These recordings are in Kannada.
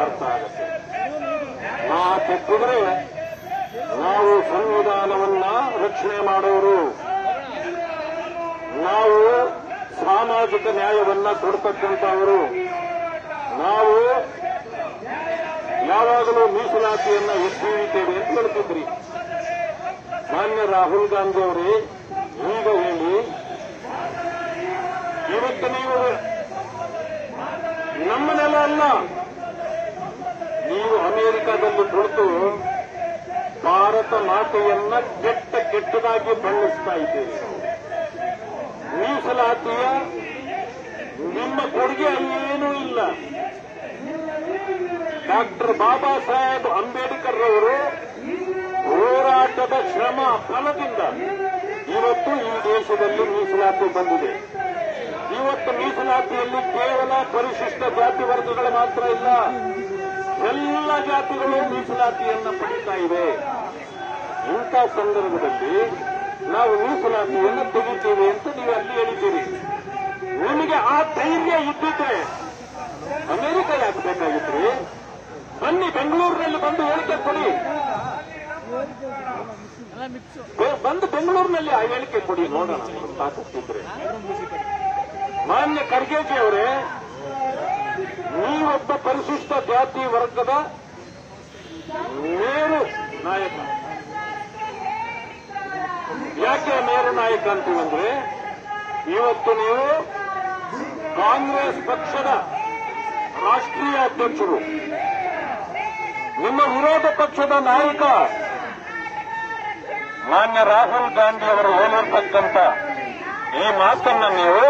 ಅರ್ಥ ಆಗುತ್ತೆ. ಮಾತೆತ್ತಿದ್ರೆ ನಾವು ಸಂವಿಧಾನವನ್ನ ರಕ್ಷಣೆ ಮಾಡೋರು. ನಾವು ಸಾಮಾಜಿಕ ನ್ಯಾಯವನ್ನ ಕೊಡ್ತಕ್ಕಂಥವರು. ನಾವು ಯಾವಾಗಲೂ ಮೀಸಲಾತಿಯನ್ನ ಎತ್ತಿ ಅಂತ ಹೇಳ್ತಿದ್ರಿ. ಮಾನ್ಯ ರಾಹುಲ್ ಗಾಂಧಿ ಅವರೇ, ಈಗ ಹೇಳಿ, ಇವತ್ತು ನೀವು ನಮ್ಮ ನೆಲ ಅಲ್ಲ ಅಮೆರಿಕದಲ್ಲಿ ಕುಳಿತು ಭಾರತ ಮಾತೆಯನ್ನ ಕೆಟ್ಟ ಕೆಟ್ಟದಾಗಿ ಬಣ್ಣಿಸ್ತಾ ಇದ್ದೀರಿ. ಮೀಸಲಾತಿಯ ನಿಮ್ಮ ಕೊಡುಗೆ ಏನೂ ಇಲ್ಲ. ಡಾಕ್ಟರ್ ಬಾಬಾ ಸಾಹೇಬ್ ಅಂಬೇಡ್ಕರ್ ಅವರು ಹೋರಾಟದ ಶ್ರಮ ಫಲದಿಂದ ಇವತ್ತು ಈ ದೇಶದಲ್ಲಿ ಮೀಸಲಾತಿ ಬಂದಿದೆ. ಇವತ್ತು ಮೀಸಲಾತಿಯಲ್ಲಿ ಕೇವಲ ಪರಿಶಿಷ್ಟ ಜಾತಿ ವರ್ಗಗಳು ಮಾತ್ರ ಇಲ್ಲ. ಎಲ್ಲ ಜಾತಿಗಳು ಮೀಸಲಾತಿಯನ್ನು ಪಡಿತಾ ಇವೆ ಇಂಥ ಸಂದರ್ಭದಲ್ಲಿ ನಾವು ಮೀಸಲಾತಿಯನ್ನು ತೆಗಿತೀವಿ ಅಂತ ನೀವು ಅಲ್ಲಿ ಹೇಳಿದ್ದೀರಿ. ನಿಮಗೆ ಆ ಧೈರ್ಯ ಇದ್ದಿದ್ರೆ ಅಮೆರಿಕ ಯಾಕೆ ಬೇಕಾಗಿದ್ರಿ ಬನ್ನಿ ಬೆಂಗಳೂರಿನಲ್ಲಿ ಬಂದು ಹೇಳಿಕೆ ಕೊಡಿ. ಬಂದು ಬೆಂಗಳೂರಿನಲ್ಲಿ ಆ ಹೇಳಿಕೆ ಕೊಡಿ, ನೋಡೋಣ ತಾಕತ್ತಿದ್ರೆ ಮಾನ್ಯ ಖರ್ಗೆಜಿ ಅವರೇ ನೀವೊಬ್ಬ ಪರಿಶಿಷ್ಟ ಜಾತಿ ವರ್ಗದ ಮೇರು ನಾಯಕ. ಯಾಕೆ ಮೇರು ನಾಯಕ ಅಂತೀವಂದ್ರೆ, ಇವತ್ತು ನೀವು ಕಾಂಗ್ರೆಸ್ ಪಕ್ಷದ ರಾಷ್ಟ್ರೀಯ ಅಧ್ಯಕ್ಷರು. ನಿಮ್ಮ ವಿರೋಧ ಪಕ್ಷದ ನಾಯಕ ಮಾನ್ಯ ರಾಹುಲ್ ಗಾಂಧಿ ಅವರು ಹೇಳಿರ್ತಕ್ಕಂಥ ಈ ಮಾತನ್ನ ನೀವು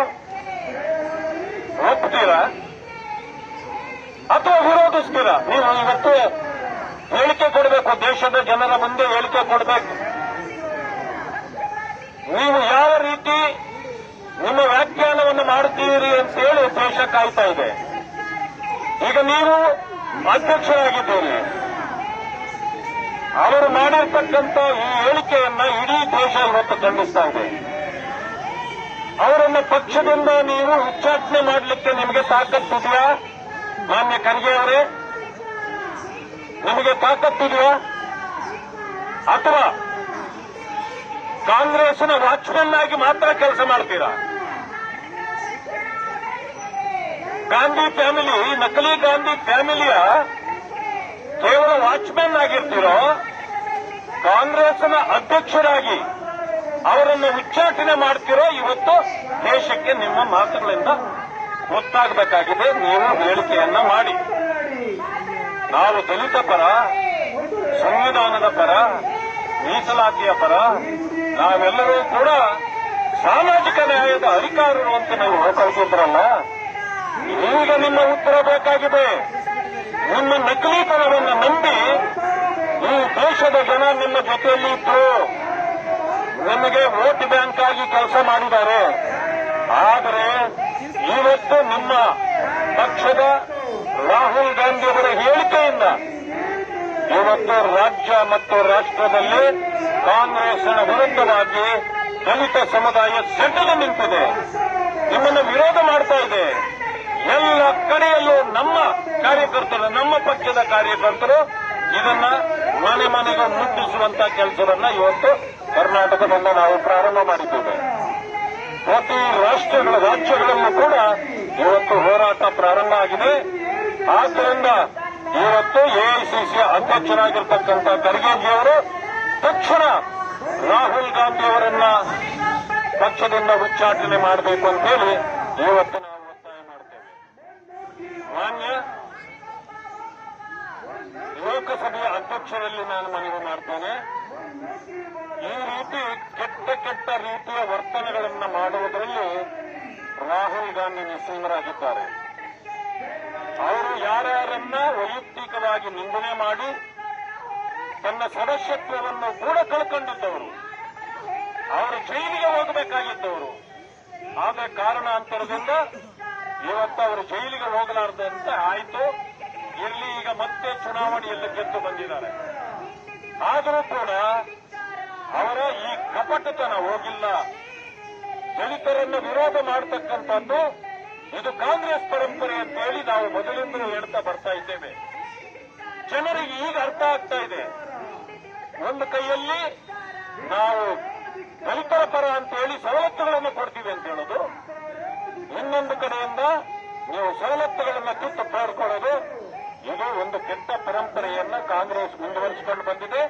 ಒಪ್ತೀರಾ? ಅಥವಾ ವಿರೋಧಿಸ್ತೀರಾ? ನೀವು ಇವತ್ತು ಹೇಳಿಕೆ ಕೊಡಬೇಕು, ದೇಶದ ಜನರ ಮುಂದೆ ಹೇಳಿಕೆ ಕೊಡಬೇಕು. ನೀವು ಯಾವ ರೀತಿ ನಿಮ್ಮ ವ್ಯಾಖ್ಯಾನವನ್ನು ಮಾಡುತ್ತೀರಿ ಅಂತ ಹೇಳಿ ದೇಶ ಕಾಯ್ತಾ ಇದೆ. ಈಗ ನೀವು ಅಧ್ಯಕ್ಷರಾಗಿದ್ದೀರಿ. ಅವರು ಮಾಡಿರ್ತಕ್ಕಂಥ ಈ ಹೇಳಿಕೆಯನ್ನ ಇಡೀ ದೇಶ ಇವತ್ತು ಖಂಡಿಸ್ತಾ ಇದೆ. ಅವರನ್ನ ಪಕ್ಷದಿಂದ ನೀವು ಉಚ್ಚಾಟನೆ ಮಾಡಲಿಕ್ಕೆ ನಿಮಗೆ ತಾಕತ್ತಿದೆಯಾ ಮಾನ್ಯ ಖರ್ಗೆ ಅವರೇ, ನಿಮಗೆ ತಾಕತ್ತಿದೆಯಾ ಅಥವಾ ಕಾಂಗ್ರೆಸ್ನ ವಾಚ್ಮನ್ ಆಗಿ ಮಾತ್ರ ಕೆಲಸ ಮಾಡ್ತೀರಾ? ಗಾಂಧಿ ಫ್ಯಾಮಿಲಿ ನಕಲಿ ಗಾಂಧಿ ಫ್ಯಾಮಿಲಿಯ ಕೇವಲ ವಾಚ್ಮನ್ ಆಗಿರ್ತೀರೋ ಕಾಂಗ್ರೆಸ್ನ ಅಧ್ಯಕ್ಷರಾಗಿ ಅವರನ್ನು ಉಚ್ಚಾಟನೆ ಮಾಡ್ತಿರೋ ಇವತ್ತು ದೇಶಕ್ಕೆ ನಿಮ್ಮ ಮಾತುಗಳಿಂದ ಗೊತ್ತಾಗಬೇಕಾಗಿದೆ, ನೀವು ಹೇಳಿಕೆಯನ್ನ ಮಾಡಿ. ನಾವು ದಲಿತ ಪರ, ಸಂವಿಧಾನದ ಪರ, ಮೀಸಲಾತಿಯ ಪರ, ನಾವೆಲ್ಲರೂ ಕೂಡ ಸಾಮಾಜಿಕ ನ್ಯಾಯದ ಅಧಿಕಾರರು ಅಂತ ನೀವು ಹೊರಕಳಿಸಿದ್ರಲ್ಲ, ಈಗ ನಿಮ್ಮ ಉತ್ತರ ಬೇಕಾಗಿದೆ. ನಿಮ್ಮ ನಕಲಿತನವನ್ನು ನಂಬಿ ಈ ದೇಶದ ಜನ ನಿಮ್ಮ ಜೊತೆಯಲ್ಲಿ ಇದ್ರು. ನಿಮಗೆ ವೋಟ್ ಬ್ಯಾಂಕ್ ಆಗಿ ಕೆಲಸ ಮಾಡಿದ್ದಾರೆ. ಆದರೆ ಇವತ್ತು ನಿಮ್ಮ ಪಕ್ಷದ ರಾಹುಲ್ ಗಾಂಧಿ ಅವರ ಹೇಳಿಕೆಯಿಂದ ಇವತ್ತು ರಾಜ್ಯ ಮತ್ತು ರಾಷ್ಟ್ರದಲ್ಲಿ ಕಾಂಗ್ರೆಸ್ನ ವಿರುದ್ಧವಾಗಿ ದಲಿತ ಸಮುದಾಯ ಸೆಟ್ಟಲು ನಿಂತಿದೆ. ನಿಮ್ಮನ್ನು ವಿರೋಧ ಮಾಡ್ತಾ ಇದೆ. ಎಲ್ಲ ಕಡೆಯಲ್ಲೂ ನಮ್ಮ ಕಾರ್ಯಕರ್ತರು, ನಮ್ಮ ಪಕ್ಷದ ಕಾರ್ಯಕರ್ತರು ಇದನ್ನ ಮನೆ ಮನೆಗೆ ಮುಟ್ಟಿಸುವಂತ ಕೆಲಸವನ್ನ ಇವತ್ತು ಕರ್ನಾಟಕದಿಂದ ನಾವು ಪ್ರಾರಂಭ ಮಾಡಿದ್ದೇವೆ. ಪ್ರತಿ ರಾಷ್ಟ್ರಗಳ ರಾಜ್ಯಗಳಲ್ಲೂ ಕೂಡ ಇವತ್ತು ಹೋರಾಟ ಪ್ರಾರಂಭ ಆಗಿದೆ. ಆದ್ದರಿಂದ ಇವತ್ತು ಎಐಸಿಸಿ ಅಧ್ಯಕ್ಷರಾಗಿರ್ತಕ್ಕಂಥ ಖರ್ಗೆಜಿ ಅವರು ತಕ್ಷಣ ರಾಹುಲ್ ಗಾಂಧಿ ಅವರನ್ನ ಪಕ್ಷದಿಂದ ಉಚ್ಚಾಟನೆ ಮಾಡಬೇಕು ಅಂತೇಳಿ ಇವತ್ತು ನಾವು ಒತ್ತಾಯ ಮಾಡ್ತೇವೆ. ಮಾನ್ಯ, ಲೋಕಸಭೆಯ ಅಧ್ಯಕ್ಷರಲ್ಲಿ ನಾನು ಮನವಿ ಮಾಡ್ತೇನೆ. ಈ ರೀತಿ ಕೆಟ್ಟ ಕೆಟ್ಟ ರೀತಿಯ ವರ್ತನೆಗಳನ್ನು ಮಾಡುವುದರಲ್ಲಿ ರಾಹುಲ್ ಗಾಂಧಿ ನಿಸ್ಸೀಮರಾಗಿದ್ದಾರೆ. ಅವರು ಯಾರ್ಯಾರನ್ನ ವೈಯಕ್ತಿಕವಾಗಿ ನಿಂದನೆ ಮಾಡಿ ತನ್ನ ಸದಸ್ಯತ್ವವನ್ನು ಕೂಡ ಕಳ್ಕೊಂಡಿದ್ದವರು. ಅವರು ಜೈಲಿಗೆ ಹೋಗಬೇಕಾಗಿದ್ದವರು. ಆದ ಕಾರಣಾಂತರದಿಂದ ಇವತ್ತು ಅವರು ಜೈಲಿಗೆ ಹೋಗಲಾರದಂತೆ ಆಯಿತು. ಇಲ್ಲಿ ಈಗ ಮತ್ತೆ ಚುನಾವಣೆಯಲ್ಲಿ ಗೆದ್ದು ಬಂದಿದ್ದಾರೆ. ಆದರೂ ಕೂಡ ಅವರ ಈ ಕಪಟತನ ಹೋಗಿಲ್ಲ. ದಲಿತರನ್ನು ವಿರೋಧ ಮಾಡತಕ್ಕಂಥದ್ದು ಇದು ಕಾಂಗ್ರೆಸ್ ಪರಂಪರೆ ಅಂತ ಹೇಳಿ ನಾವು ಮೊದಲಿಂದಲೂ ಹೇಳ್ತಾ ಬರ್ತಾ ಇದ್ದೇವೆ. ಜನರಿಗೆ ಈಗ ಅರ್ಥ ಆಗ್ತಾ ಇದೆ. ಒಂದು ಕೈಯಲ್ಲಿ ನಾವು ದಲಿತರ ಪರ ಅಂತ ಹೇಳಿ ಸವಲತ್ತುಗಳನ್ನು ಕೊಡ್ತೀವಿ ಅಂತ ಹೇಳೋದು. ಇನ್ನೊಂದು ಕಡೆಯಿಂದ ನೀವು ಸವಲತ್ತುಗಳನ್ನು ಕಿತ್ತು ಪಡ್ಕೊಳ್ಳೋದು. ಇದು ಒಂದು ಕೆಟ್ಟ ಪರಂಪರೆಯನ್ನ ಕಾಂಗ್ರೆಸ್ ಮುಂದುವರಿಸಿಕೊಂಡು ಬಂದಿದೆ.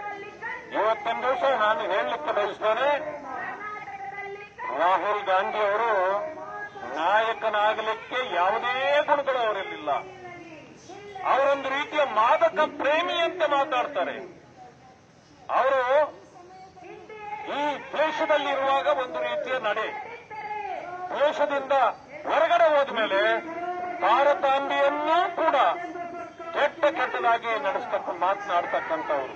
ಇವತ್ತಿನ ದಿವಸ ನಾನು ಹೇಳಲಿಕ್ಕೆ ಬಯಸ್ತೇನೆ, ರಾಹುಲ್ ಗಾಂಧಿ ಅವರು ನಾಯಕನಾಗಲಿಕ್ಕೆ ಯಾವುದೇ ಗುಣಗಳು ಅವರಲ್ಲಿಲ್ಲ. ಅವರೊಂದು ರೀತಿಯ ಮಾದಕ ಪ್ರೇಮಿ ಅಂತ ಮಾತಾಡ್ತಾರೆ. ಅವರು ಈ ದೇಶದಲ್ಲಿರುವಾಗ ಒಂದು ರೀತಿಯ ನಡೆ. ದೇಶದಿಂದ ಹೊರಗಡೆ ಹೋದ್ಮೇಲೆ ಭಾರತಾಂಬಿಯನ್ನೂ ಕೂಡ ಕೆಟ್ಟ ಕೆಟ್ಟದಾಗಿ ನಡೆಸ್ತಕ್ಕ ಮಾತನಾಡ್ತಕ್ಕಂಥವ್ರು.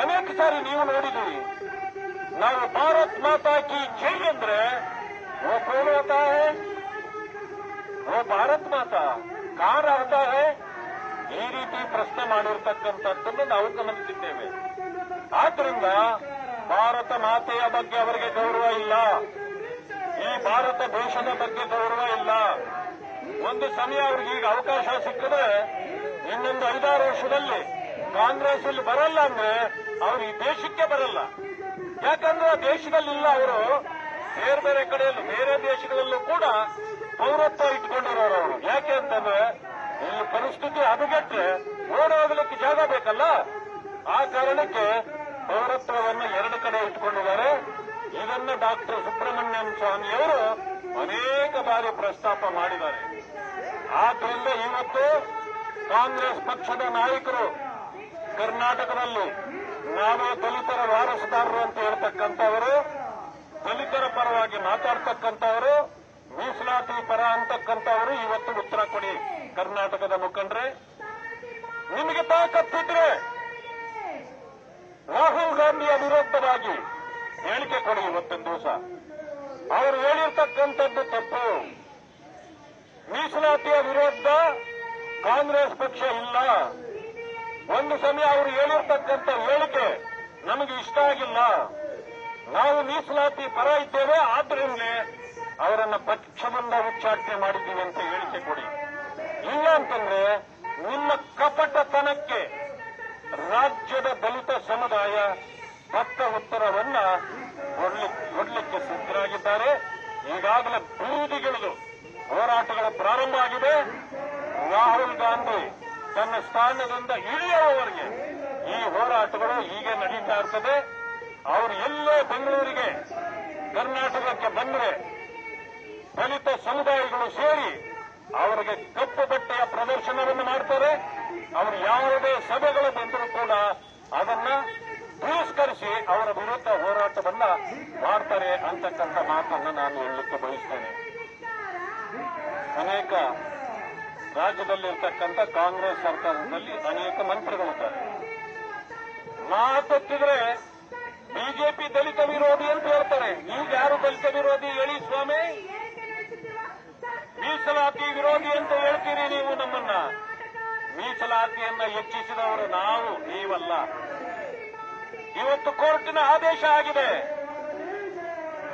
ಅನೇಕ ಸಾರಿ ನೀವು ನೋಡಿದ್ದೀರಿ ನಾವು ಭಾರತ್ ಮಾತಾ ಕಿ ಜೈ ಅಂದ್ರೆ वो कौन होता है वो ಭಾರತ್ ಮಾತಾ ಕಾರ್ ಅರ್ಥ ಹೇ ಈ ರೀತಿ ಪ್ರಶ್ನೆ ಮಾಡಿರ್ತಕ್ಕಂಥದ್ದನ್ನು ನಾವು ಗಮನಿಸಿದ್ದೇವೆ ಆದ್ರಿಂದ ಭಾರತ ಮಾತೆಯ ಬಗ್ಗೆ ಅವರಿಗೆ ಗೌರವ ಇಲ್ಲ ಈ ಭಾರತ ದೇಶದ ಬಗ್ಗೆ ಗೌರವ ಇಲ್ಲ ಒಂದು ಸಮಯ ಅವ್ರಿಗೆ ಈಗ ಅವಕಾಶ ಸಿಕ್ಕಿದ್ರೆ ಇನ್ನೊಂದು ಐದಾರು ವರ್ಷದಲ್ಲಿ ಕಾಂಗ್ರೆಸ್ ಅಲ್ಲಿ ಬರಲ್ಲ ಅಂದ್ರೆ ಅವರು ಈ ದೇಶಕ್ಕೆ ಬರಲ್ಲ. ಯಾಕಂದ್ರೆ ಆ ದೇಶದಲ್ಲಿಲ್ಲ ಅವರು, ಬೇರೆ ಬೇರೆ ಕಡೆಯಲ್ಲೂ, ಬೇರೆ ದೇಶಗಳಲ್ಲೂ ಕೂಡ ಪೌರತ್ವ ಇಟ್ಕೊಂಡಿರೋರು ಅವರು. ಯಾಕೆ ಅಂತಂದ್ರೆ ಇಲ್ಲಿ ಪರಿಸ್ಥಿತಿ ಹದಗೆಟ್ರೆ ಓಡೋಗ್ಲಿಕ್ಕೆ ಜಾಗ ಬೇಕಲ್ಲ? ಆ ಕಾರಣಕ್ಕೆ ಪೌರತ್ವವನ್ನು ಎರಡು ಕಡೆ ಇಟ್ಕೊಂಡಿದ್ದಾರೆ. ಇದನ್ನು ಡಾಕ್ಟರ್ ಸುಬ್ರಹ್ಮಣ್ಯಂ ಸ್ವಾಮಿಯವರು ಅನೇಕ ಬಾರಿ ಪ್ರಸ್ತಾಪ ಮಾಡಿದ್ದಾರೆ. ಆದ್ರಿಂದ ಇವತ್ತು ಕಾಂಗ್ರೆಸ್ ಪಕ್ಷದ ನಾಯಕರು ಕರ್ನಾಟಕದಲ್ಲಿ ನಾವೇ ದಲಿತರ ವಾರಸುದಾರರು ಅಂತ ಹೇಳ್ತಕ್ಕಂಥವರು, ದಲಿತರ ಪರವಾಗಿ ಮಾತಾಡ್ತಕ್ಕಂಥವರು, ಮೀಸಲಾತಿ ಪರ ಅಂತಕ್ಕಂಥವರು ಇವತ್ತು ಉತ್ತರ ಕೊಡಿ ಕರ್ನಾಟಕದ ಮುಖಂಡ್ರೆ. ನಿಮಗೆ ತಾಕತ್ತಿದ್ರೆ ರಾಹುಲ್ ಗಾಂಧಿಯ ವಿರುದ್ಧವಾಗಿ ಹೇಳಿಕೆ ಕೊಡಿ ಇವತ್ತಿನ ದಿವಸ. ಅವರು ಹೇಳಿರ್ತಕ್ಕಂಥದ್ದು ತಪ್ಪು. ಮೀಸಲಾತಿಯ ವಿರುದ್ಧ ಕಾಂಗ್ರೆಸ್ ಪಕ್ಷ ಇಲ್ಲ. ಒಂದು ಸಮಯ ಅವರು ಹೇಳಿರ್ತಕ್ಕಂಥ ಹೇಳಿಕೆ ನಮಗೆ ಇಷ್ಟ ಆಗಿಲ್ಲ. ನಾವು ಮೀಸಲಾತಿ ಪರ ಇದ್ದೇವೆ ಆದ್ರಿಂದಲೇ ಅವರನ್ನ ಪಕ್ಷದಿಂದ ಉಚ್ಚಾಟನೆ ಮಾಡಿದ್ದೀವಿ ಅಂತ ಹೇಳಿಕೆ ಕೊಡಿ. ಇಲ್ಲ ಅಂತಂದ್ರೆ ನಿಮ್ಮ ಕಪಟತನಕ್ಕೆ ರಾಜ್ಯದ ದಲಿತ ಸಮುದಾಯ ತಕ್ಕ ಉತ್ತರವನ್ನ ಕೊಡ್ಲಿಕ್ಕೆ ಸಿದ್ಧರಾಗಿದ್ದಾರೆ. ಈಗಾಗಲೇ ಬೀದಿಗಿಳಿದು ಹೋರಾಟಗಳ ಪ್ರಾರಂಭ ಆಗಿದೆ. ರಾಹುಲ್ ಗಾಂಧಿ ತನ್ನ ಸ್ಥಾನದಿಂದ ಇಳಿಯುವವರೆಗೆ ಈ ಹೋರಾಟಗಳು ಹೀಗೆ ನಡೀತಾ ಇರ್ತದೆ. ಅವರು ಎಲ್ಲೇ ಬೆಂಗಳೂರಿಗೆ, ಕರ್ನಾಟಕಕ್ಕೆ ಬಂದರೆ ದಲಿತ ಸಮುದಾಯಗಳು ಸೇರಿ ಅವರಿಗೆ ಕಪ್ಪು ಬಟ್ಟೆಯ ಪ್ರದರ್ಶನವನ್ನು ಮಾಡ್ತಾರೆ. ಅವರು ಯಾವುದೇ ಸಭೆಗಳು ಬಂದರೂ ಕೂಡ ಅದನ್ನ ತಿರಸ್ಕರಿಸಿ ಅವರ ವಿರುದ್ಧ ಹೋರಾಟವನ್ನ ಮಾಡ್ತಾರೆ ಅಂತಕ್ಕಂಥ ಮಾತನ್ನು ನಾನು ಹೇಳಲಿಕ್ಕೆ ಬಯಸ್ತೇನೆ. ಅನೇಕ ರಾಜ್ಯದಲ್ಲಿರ್ತಕ್ಕಂಥ ಕಾಂಗ್ರೆಸ್ ಸರ್ಕಾರದಲ್ಲಿ ಅನೇಕ ಮಂತ್ರಿಗಳಿದ್ದಾರೆ. ಮಾತೆತ್ತಿದ್ರೆ ಬಿಜೆಪಿ ದಲಿತ ವಿರೋಧಿ ಅಂತ ಹೇಳ್ತಾರೆ. ನೀವು ಯಾರು ದಲಿತ ವಿರೋಧಿ ಹೇಳಿ ಸ್ವಾಮಿ? ಮೀಸಲಾತಿ ವಿರೋಧಿ ಅಂತ ಹೇಳ್ತೀರಿ ನೀವು ನಮ್ಮನ್ನ. ಮೀಸಲಾತಿಯನ್ನ ಹೆಚ್ಚಿಸಿದವರು ನಾವು, ನೀವಲ್ಲ. ಇವತ್ತು ಕೋರ್ಟಿನ ಆದೇಶ ಆಗಿದೆ.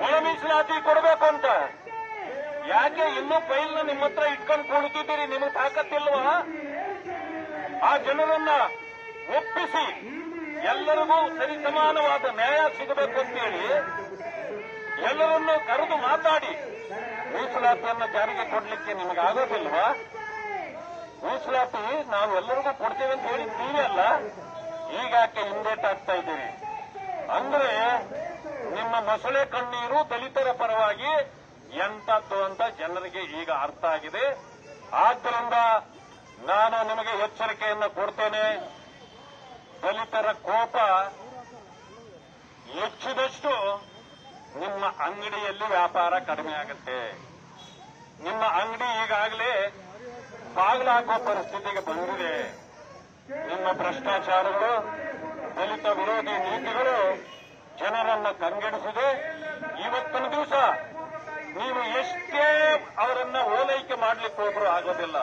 ಒಳ ಮೀಸಲಾತಿ ಕೊಡಬೇಕು ಅಂತ. ಯಾಕೆ ಇನ್ನೂ ಫೈಲ್ನ ನಿಮ್ಮ ಹತ್ರ ಇಟ್ಕೊಂಡು ಕುಳಿತಿದ್ದೀರಿ? ನಿಮಗೆ ತಾಕತ್ತಿಲ್ವಾ? ಆ ಜನರನ್ನ ಒಪ್ಪಿಸಿ. ಎಲ್ಲರಿಗೂ ಸರಿ ಸಮಾನವಾದ ನ್ಯಾಯ ಸಿಗಬೇಕು ಅಂತೇಳಿ ಎಲ್ಲರನ್ನೂ ಕರೆದು ಮಾತಾಡಿ. ಮೀಸಲಾತಿಯನ್ನು ಜಾರಿಗೆ ಕೊಡಲಿಕ್ಕೆ ನಿಮಗೆ ಆಗೋದಿಲ್ವಾ? ಮೀಸಲಾತಿ ನಾವು ಎಲ್ಲರಿಗೂ ಕೊಡ್ತೇವೆ ಅಂತ ಹೇಳಿ ನೀವೇ ಅಲ್ಲ. ಈಗಾಕೆ ಹಿಂದೇಟ್ ಆಗ್ತಾ ಇದ್ದೀರಿ? ಅಂದ್ರೆ ನಿಮ್ಮ ಮೊಸಳೆ ಕಣ್ಣೀರು ದಲಿತರ ಪರವಾಗಿ ಎಂತದ್ದು ಅಂತ ಜನರಿಗೆ ಈಗ ಅರ್ಥ ಆಗಿದೆ. ಆದ್ದರಿಂದ ನಾನು ನಿಮಗೆ ಎಚ್ಚರಿಕೆಯನ್ನು ಕೊಡ್ತೇನೆ. ದಲಿತರ ಕೋಪ ಹೆಚ್ಚಿದಷ್ಟು ನಿಮ್ಮ ಅಂಗಡಿಯಲ್ಲಿ ವ್ಯಾಪಾರ ಕಡಿಮೆ ಆಗುತ್ತೆ. ನಿಮ್ಮ ಅಂಗಡಿ ಈಗಾಗಲೇ ಬಾಗಿಲಾಗುವ ಪರಿಸ್ಥಿತಿಗೆ ಬಂದಿದೆ. ನಿಮ್ಮ ಭ್ರಷ್ಟಾಚಾರಗಳು, ದಲಿತ ವಿರೋಧಿ ನೀತಿಗಳು ಜನರನ್ನು ಕಂಗೆಡಿಸಿದೆ. ಇವತ್ತಿನ ದಿವಸ ನೀವು ಎಷ್ಟೇ ಅವರನ್ನ ಓಲೈಕೆ ಮಾಡ್ಲಿಕ್ಕೆ ಹೋದ್ರು ಆಗೋದಿಲ್ಲ.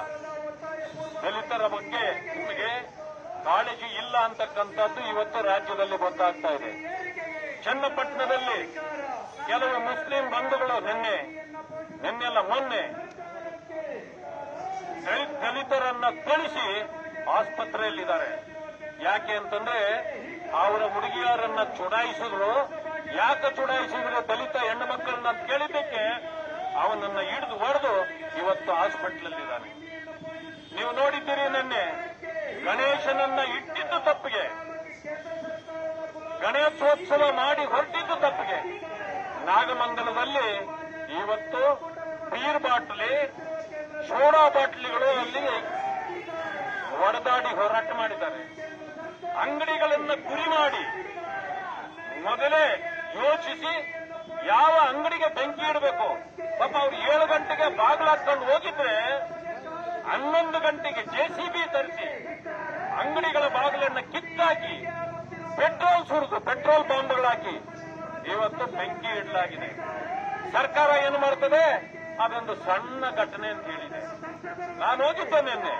ದಲಿತರ ಬಗ್ಗೆ ನಿಮಗೆ ಕಾಳಜಿ ಇಲ್ಲ ಅಂತಕ್ಕಂಥದ್ದು ಇವತ್ತು ರಾಜ್ಯದಲ್ಲಿ ಗೊತ್ತಾಗ್ತಾ ಇದೆ. ಚನ್ನಪಟ್ಟಣದಲ್ಲಿ ಕೆಲವು ಮುಸ್ಲಿಂ ಬಂಧುಗಳು ನಿನ್ನೆ ನಿನ್ನೆಲ್ಲ ಮೊನ್ನೆ ದಲಿತರನ್ನ ಕಳಿಸಿ ಆಸ್ಪತ್ರೆಯಲ್ಲಿದ್ದಾರೆ. ಯಾಕೆ ಅಂತಂದ್ರೆ ಅವರ ಹುಡುಗಿಯರನ್ನ ಚುಡಾಯಿಸಿದ್ರು. ಯಾಕೆ ಚುಡಾಯಿಸಿದ್ರು ದಲಿತ ಹೆಣ್ಣು ಮಕ್ಕಳನ್ನ ಕೇಳಿದ್ದಕ್ಕೆ ಅವನನ್ನ ಹಿಡಿದು ಹೊಡೆದು ಇವತ್ತು ಹಾಸ್ಪಿಟ್ಲಲ್ಲಿದ್ದಾನೆ. ನೀವು ನೋಡಿದ್ದೀರಿ ನಿನ್ನೆ, ಗಣೇಶನನ್ನ ಇಟ್ಟಿದ್ದು ತಪ್ಪಿಗೆ. ಗಣೇಶೋತ್ಸವ ಮಾಡಿ ಹೊರಟಿದ್ದು ತಪ್ಪಿಗೆ. ನಾಗಮಂಗಲದಲ್ಲಿ ಇವತ್ತು ಬೀರ್ ಬಾಟ್ಲಿ ಸೋಡಾ ಬಾಟ್ಲಿಗಳು ಅಲ್ಲಿ ಒಡೆದಾಡಿ ಹೋರಾಟ ಮಾಡಿದ್ದಾರೆ. ಅಂಗಡಿಗಳನ್ನು ಗುರಿ ಮಾಡಿ ಮೊದಲೇ ಯೋಚಿಸಿ ಯಾವ ಅಂಗಡಿಗೆ ಬೆಂಕಿ ಇಡಬೇಕು? ಪಾಪ ಅವ್ರು ಏಳು ಗಂಟೆಗೆ ಬಾಗಿಲು ಹಾಕೊಂಡು ಹೋಗಿದ್ರೆ ಹನ್ನೊಂದು ಗಂಟೆಗೆ ಜೆಸಿಬಿ ತರಿಸಿ ಅಂಗಡಿಗಳ ಬಾಗಿಲನ್ನು ಕಿತ್ತಾಕಿ ಪೆಟ್ರೋಲ್ ಸುರಿದು ಪೆಟ್ರೋಲ್ ಬಾಂಬ್ಗಳಾಕಿ ಇವತ್ತು ಬೆಂಕಿ ಇಡಲಾಗಿದೆ. ಸರ್ಕಾರ ಏನು ಮಾಡ್ತದೆ? ಅದೊಂದು ಸಣ್ಣ ಘಟನೆ ಅಂತ ಹೇಳಿದೆ. ನಾನು ಹೋಗಿದ್ದೆ ನಿನ್ನೆ.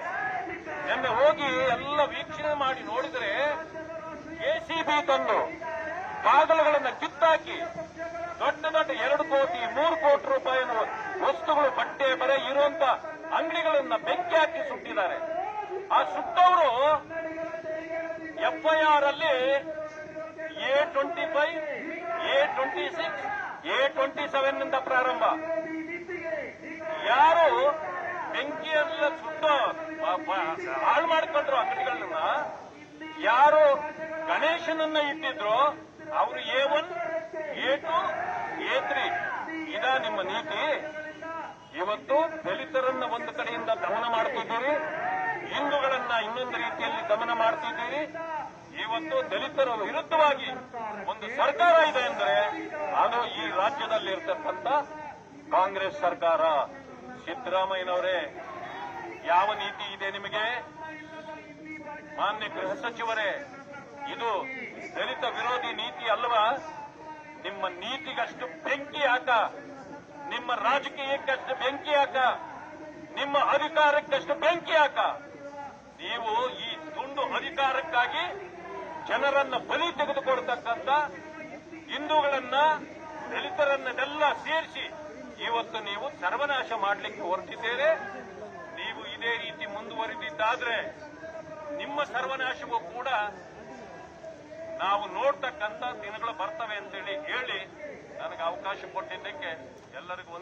ನಿನ್ನೆ ಹೋಗಿ ಎಲ್ಲ ವೀಕ್ಷಣೆ ಮಾಡಿ ನೋಡಿದ್ರೆ ಎಸಿಬಿ ತಂದು ಬಾಗಿಲುಗಳನ್ನ ಕಿತ್ತಾಕಿ ದೊಡ್ಡ ದೊಡ್ಡ ಎರಡು ಕೋಟಿ, ಮೂರು ಕೋಟಿ ರೂಪಾಯಿನ ವಸ್ತುಗಳು ಬಟ್ಟೆ ಬರೆ ಇರುವಂತ ಅಂಗಡಿಗಳನ್ನ ಬೆಂಕಿ ಹಾಕಿ ಸುಟ್ಟಿದ್ದಾರೆ. ಆ ಸುಟ್ಟವರು ಎಫ್ಐಆರ್ ಅಲ್ಲಿ A twenty five, A twenty six, A twenty ಸೆವೆನ್ನಿಂದ ಪ್ರಾರಂಭ. ಯಾರು ಬೆಂಕಿಯೆಲ್ಲ ಸುಟ್ಟು ಹಾಳು ಮಾಡ್ಕೊಂಡ್ರು ಅಂಗಡಿಗಳನ್ನ, ಯಾರು ಗಣೇಶನನ್ನ ಇಟ್ಟಿದ್ರು ಅವರು A one, A two, A three. ಇದ ನಿಮ್ಮ ನೀತಿ, ಇವತ್ತು ದಲಿತರನ್ನ ಒಂದು ಕಡೆಯಿಂದ ದಮನ ಮಾಡ್ತಿದ್ದೀರಿ, ಹಿಂದೂಗಳನ್ನ ಇನ್ನೊಂದು ರೀತಿಯಲ್ಲಿ ದಮನ ಮಾಡ್ತಿದ್ದೀರಿ. ಇವತ್ತು ದಲಿತರ ವಿರುದ್ಧವಾಗಿ ಒಂದು ಸರ್ಕಾರ ಇದೆ ಅಂದ್ರೆ, ಅದು ಈ ರಾಜ್ಯದಲ್ಲಿ ಇರ್ತಕ್ಕಂಥ ಕಾಂಗ್ರೆಸ್ ಸರ್ಕಾರ. ಸಿದ್ದರಾಮಯ್ಯನವರೇ, ಯಾವ ನೀತಿ ಇದೆ ನಿಮಗೆ? ಮಾನ್ಯ ಗೃಹ ಸಚಿವರೇ, ಇದು ದಲಿತ ವಿರೋಧಿ ನೀತಿ ಅಲ್ವಾ? ನಿಮ್ಮ ನೀತಿಗಷ್ಟು ಬೆಂಕಿ ಹಾಕ. ನಿಮ್ಮ ರಾಜಕೀಯಕ್ಕಷ್ಟು ಬೆಂಕಿ ಹಾಕ. ನಿಮ್ಮ ಅಧಿಕಾರಕ್ಕಷ್ಟು ಬೆಂಕಿ ಹಾಕ. ನೀವು ಈ ತುಂಡು ಅಧಿಕಾರಕ್ಕಾಗಿ ಜನರನ್ನ ಬಲಿ ತೆಗೆದುಕೊಳ್ತಕ್ಕಂಥ ಹಿಂದೂಗಳನ್ನ ದಲಿತರನ್ನೆಲ್ಲ ಸೇರಿಸಿ ಇವತ್ತು ನೀವು ಸರ್ವನಾಶ ಮಾಡಲಿಕ್ಕೆ ಹೊರಟಿದ್ದೇವೆ ನೀವು ಇದೇ ರೀತಿ ಮುಂದುವರಿದಿದ್ದಾದ್ರೆ ನಿಮ್ಮ ಸರ್ವನಾಶವೂ ಕೂಡ ನಾವು ನೋಡ್ತಕ್ಕಂತ ದಿನಗಳು ಬರ್ತವೆ ಅಂತೇಳಿ ಹೇಳಿ ನನಗೆ ಅವಕಾಶ ಕೊಟ್ಟಿದ್ದಕ್ಕೆ ಎಲ್ಲರಿಗೂ